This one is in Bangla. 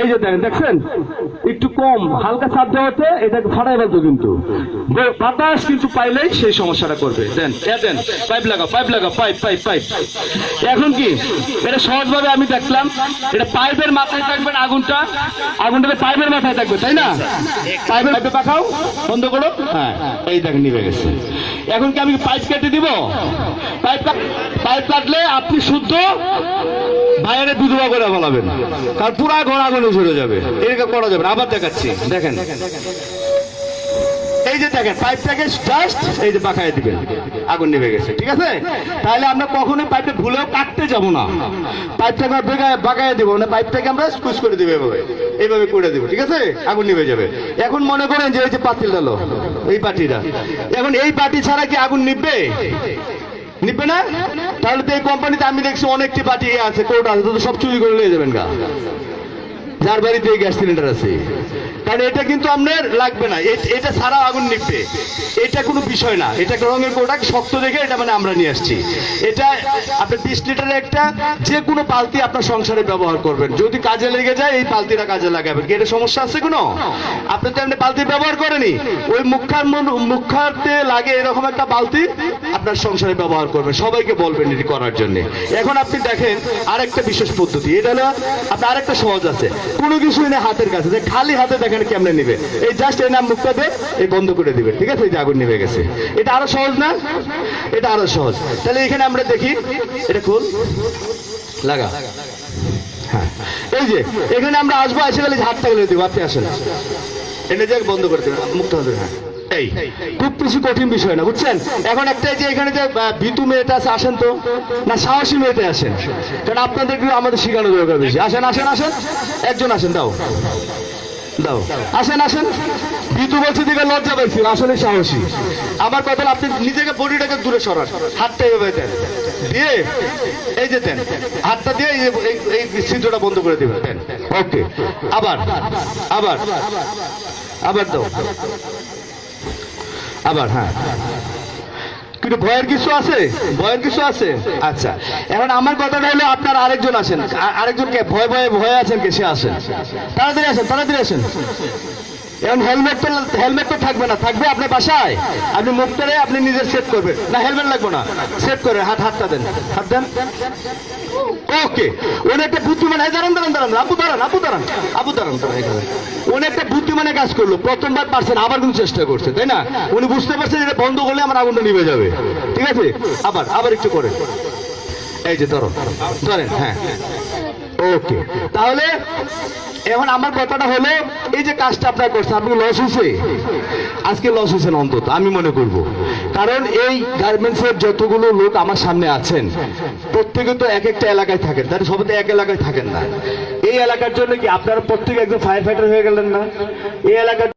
এই যে দেখেন, দেখছেন? একটু কম, হালকা চাপ দেওয়াতে এটাকে ফাটাই ফেলতো কিন্তু। বাতাস কিন্তু পাইলেই সেই সমস্যাটা করবে। দেন দেন, পাইপ লাগাও পাইপ লাগাও, পাইপ পাইপ পাইপ। এখন কি? এটা সহজভাবে আমি দেখলাম, এটা পাইপের মাথায় থাকবেন আগুনটা। আগুনটাতে পাইপের মাথায় থাকবে, তাই না? পাইপের পাইপে পাকাও, বন্ধ করো। হ্যাঁ এই দেখেন, নিভে গেছে। এখন কি আমি পাইপ কেটে দিব? পাইপ পাইপ কাটলে আপনি শুদ্ধ বাইরে বিধবা করে ফেলাবেন কারণ পুরা ঘর আগুনে ঝরে যাবে। এরকম করা যাবে। আবার দেখাচ্ছি। দেখেন। এই যে দেখেন পাইপটাকে জাস্ট এই যে বাঁকায় দিবেন। আগুন নিভে গেছে। ঠিক আছে? তাহলে আমরা কখনোই পাইপটা ভুলেও কাটতে যাব না। পাইপটাকে বেগায় বাঁকায় দিব না। পাইপটাকে আমরা স্কুচ করে দিব এভাবে। এইভাবে করে দিব। ঠিক আছে? আগুন নিভে যাবে। এখন মনে করেন যে এই যে পাতিল ডালো এই পাটিটা এখন এই পাটি ছাড়া কি আগুন নিববে নিবে না? তাহলে তো এই কোম্পানিতে আমি দেখছি অনেকটি পার্টি আছে, কোর্ট আছে, তো সব চুরি করে নিয়ে যাবেন গা। যার বাড়িতে গ্যাস সিলিন্ডার আছে। কারণ এটা কিন্তু আপনার লাগবে না। এটা সারা আগুন নিবে এটা কোনো বিষয় না। এটা রঙের প্রোডাক্ট শক্ত দেখে এটা মানে আমরা নিয়ে আসছি। এটা আপনার বিশ লিটারের একটা যে কোনো পালতি আপনার সংসারে ব্যবহার করবেন। যদি কাজে লেগে যায়, এই পালতিটা কাজে লাগাবেন। এটা সমস্যা আছে কোনো? আপনি তো এমনি পালতি ব্যবহার করেনি ওই মুখার মুখাতে লাগে এরকম একটা বালতি আপনার সংসারে ব্যবহার করবেন। সবাইকে বলবেন এটি করার জন্য। এখন আপনি দেখেন আরেকটা বিশেষ পদ্ধতি। এটা হলো, আপনার আরেকটা সহজ আছে। কোনো কিছু না হাতের কাছে। যে খালি হাতে দেখেন কেমনে নিবে। এই জাস্ট এই নাম মুক্ত দেব এই বন্ধ করে দিবে, ঠিক আছে? এই যে আগুন নিভে গেছে। এটা আরও সহজ না? এটা আরও সহজ। তাহলে এখানে আমরা দেখি, এটা খুল, লাগা। হ্যাঁ। এই যে, এখানে আমরা আসব, এসে গেলে হাতটা গেলে দিব, আপনি আসেন। এটা যে বন্ধ করে দেবেন মুক্ত হ্যাঁ খুব বেশি কঠিন বিষয় না, বুঝছেন? এখন একটা যে এখানে যে ভীতু মেয়েটা আছে, আসেন তো? না, সাহসী মেয়েতে আসেন। কারণ আপনাদের আমাদের শেখানো দরকার বেশি। আসেন আসেন আসেন। একজন আসেন, দাও। দাও। আসেন আসেন। ভীতু বলছে দিকে লজ্জা পাইছি, আসলে সাহসী। আমার কথা আপনি নিজেকে বডিটাকে দূরে সরান। হাতটা এভাবে দেন। দিয়ে, এই যে দেন, হাতটা দিয়ে এই ছিদ্রটা বন্ধ করে দেবেন। দেন। ওকে। আবার আবার। আবার দাও। আবার হ্যাঁ। কিন্তু ভয়ের কিছু আছে? ভয়ের কিছু আছে? আচ্ছা এখন আমার কথাটা হলো আপনার আরেকজন আছেন। আরেকজনকে ভয়, ভয়ে ভয়ে আছেন কে? সে আসেন। তাড়াতাড়ি আসেন তাড়াতাড়ি আসেন। এখন হেলমেট তো হেলমেট তো থাকবে না। থাকবে আপনার বাসায়। আপনি মুখটারে আপনি নিজের সেট করবেন। না হেলমেট লাগবে না। সেট করে, হাত হাতটা দেন। হাত দেন। ওকে উনি একটা বুদ্ধিমান এই দাঁড়ান দাঁড়ান দাঁড়ান। আপু দাঁড়ান আপু দাঁড়ান। আপু, দাঁড়ান দাঁড়ান। উনি একটা বুদ্ধিমানে কাজ করল। প্রথমবার পারছেন, আবার কিন্তু চেষ্টা করছে, তাই না? উনি বুঝতে পারছেন এটা বন্ধ করলে আমার আগুনটা নিভে যাবে। ঠিক আছে? আবার আবার একটু করে এই যে ধরো, ধরেন হ্যাঁ। ওকে তাহলে এখন আমার কথাটা হলো, এই যে কাজটা আপনার করছেন, আপনি লস হয়েছে? আজকে লস হয়েছেন অন্তত, আমি মনে করব। কারণ এই গার্মেন্টসের যতগুলো লোক আমার সামনে আছেন, প্রত্যেকে তো এক একটা এলাকায় থাকেন। তাহলে সবাই তো এক এলাকায় থাকেন না। এই এলাকার জন্য কি আপনারা প্রত্যেকে একজন ফায়ার ফাইটার হয়ে গেলেন না? এই এলাকার